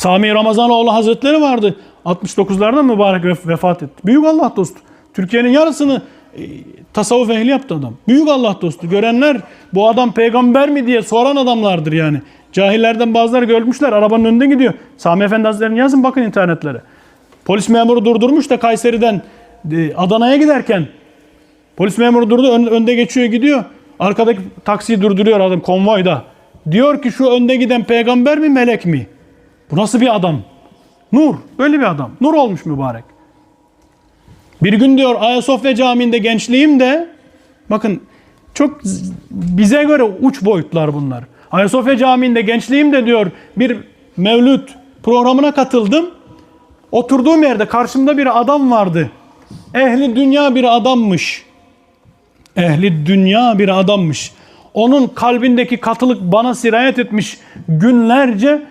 Sami Ramazanoğlu Hazretleri vardı. 69'larda mübarek vef- vefat etti. Büyük Allah dostu. Türkiye'nin yarısını e, tasavvuf ehli yaptı adam. Büyük Allah dostu. Görenler bu adam peygamber mi diye soran adamlardır yani. Cahillerden bazıları görmüşler. Arabanın önünde gidiyor. Sami Efendi Hazretleri'ni yazın bakın internetlere. Polis memuru durdurmuş da Kayseri'den e, Adana'ya giderken Polis memuru durdu ön- önde geçiyor gidiyor. Arkadaki taksiyi durduruyor adam konvoyda. Diyor ki şu önde giden peygamber mi melek mi? Bu nasıl bir adam? Nur. Böyle bir adam. Nur olmuş mübarek. Bir gün diyor Ayasofya Camii'nde gençliğim de bakın çok bize göre uç boyutlar bunlar. Ayasofya Camii'nde gençliğim de diyor bir mevlüt programına katıldım. Oturduğum yerde karşımda bir adam vardı. Ehli dünya bir adammış. Ehli dünya bir adammış. Onun kalbindeki katılık bana sirayet etmiş. Günlerce